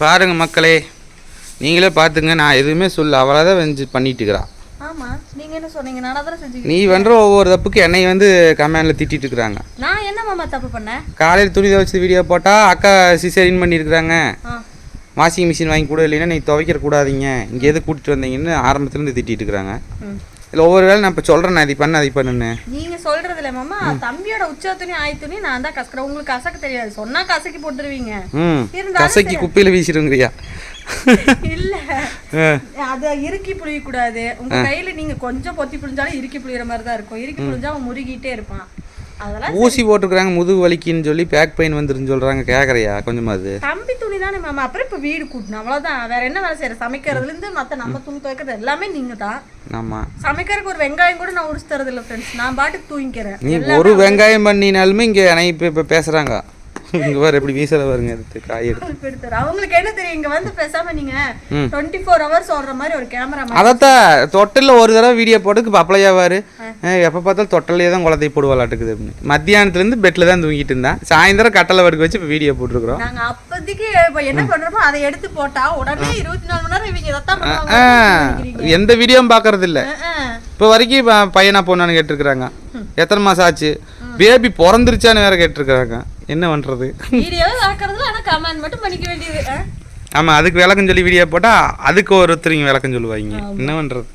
பாருங்க மக்களே நீங்களே பார்த்துங்க நான் எதுவுமே சொல்ல அவளை தான் வந்து பண்ணிட்டு இருக்கிறா. ஆமா நீங்க என்ன சொன்னீங்க? நானா தானே செஞ்சீங்க நீ பண்ணுற ஒவ்வொரு தப்புக்கு என்னை வந்து கமெண்டில் திட்டிட்டு இருக்கிறாங்க. நான் என்ன மாமா தப்பு பண்ணேன்? காலையில் துணி துவைச்ச வீடியோ போட்டால் அக்கா சிசரின் பண்ணியிருக்கிறாங்க வாஷிங் மிஷின் வாங்கி கூட இல்லைன்னா நீ துவைக்கிற கூடாதீங்க. இங்கே எது கூட்டிட்டு வந்தீங்கன்னு ஆரம்பத்துலேருந்து திட்டிட்டு இருக்கிறாங்க. இல்லை ஒவ்வொரு வேளை நான் இப்போ சொல்கிறேன் நான் இதை பண்ண அதை பண்ணுன்னு. நீங்க சொல்றது இல்ல மாமா தம்பியோட உச்ச துணி ஆய் துணி நான் தான் கசக்குறேன். உங்களுக்கு கசக்க தெரியாது. சொன்னா கசக்கி போட்டுருவீங்க. ம். கசக்கி குப்பையில் வீசிடுங்கிறியா? இல்ல. அத இறுக்கி புளிய கூடாது உங்க கையில நீங்க கொஞ்சம் பொத்தி புளிஞ்சாலும் இறுக்கி புளியற மாதிரி தான் இருக்கும். இறுக்கி புளிஞ்சா அவன் முருகிட்டே இருப்பான். ஊசி போட்டிருக்கிறாங்க முதுகு வலிக்குன்னு சொல்லி பேக் பெயின் வந்துருன்னு சொல்கிறாங்க கேட்குறியா கொஞ்சமாது தம்பி துணி தானே மாமா. அப்புறம் இப்ப வீடு கூட்டணும் அவ்வளவுதான். வேற என்ன வேலை செய்யற? சமைக்கிறதுல இருந்து மத்த நம்ம துணி துவைக்கிறது எல்லாமே நீங்க தான் ஆமாம் சமைக்கிறதுக்கு ஒரு வெங்காயம் கூட நான் உரிச்சு தரது இல்ல ஃப்ரெண்ட்ஸ் நான் பாட்டுக்கு தூங்கிக்கிறேன். நீ ஒரு வெங்காயம் பண்ணினாலுமே இங்கே என்னை இப்போ பேசுகிறாங்க இங்கே பாரு எப்படி வீசல பாருங்க எடுத்து காய் எடுத்து. அவங்களுக்கு என்ன தெரியும்? இங்க வந்து பேசாம நீங்க டுவெண்ட்டி ஃபோர் ஹவர்ஸ் ஓடுற மாதிரி ஒரு கேமரா அதைத்தான் தொட்டிலில் ஒரு தடவை வீடியோ போட்டுக்கு பப்பளையாவார் எப்போ பார்த்தாலும் தொட்டிலே தான் குளத்தை போடுவாளாட்டுக்குது அப்படின்னு. மத்தியானத்துலேருந்து பெட்டில் தான் தூங்கிட்டு இருந்தேன் சாயந்தரம் கட்டளை படுக்க வச்சு இப்போ வீடியோ போட்டிருக்கிறோம். நாங்க அப்போதைக்கு இப்ப என்ன பண்றோமோ அதை எடுத்து போட்டா உடனே இருபத்தி நாலு மணி நேரம் இவங்க எந்த வீடியோவும் பார்க்கறது இல்லை. இப்போ வரைக்கும் பையனா பொண்ணான்னு கேட்டிருக்கிறாங்க. எத்தனை மாதம் ஆச்சு? பேபி பிறந்துருச்சான்னு வேற கேட்டிருக்கிறாங்க. என்ன பண்ணுறது வீடியோவே பார்க்கறதுல ஆனா கமெண்ட் மட்டும் பண்ணிக்க வேண்டியது ஆ? ஆமாம் அதுக்கு விளக்கம் சொல்லி வீடியோ போட்டால் அதுக்கு ஒருத்தருங்க விளக்கம் சொல்லுவாங்க. என்ன பண்ணுறது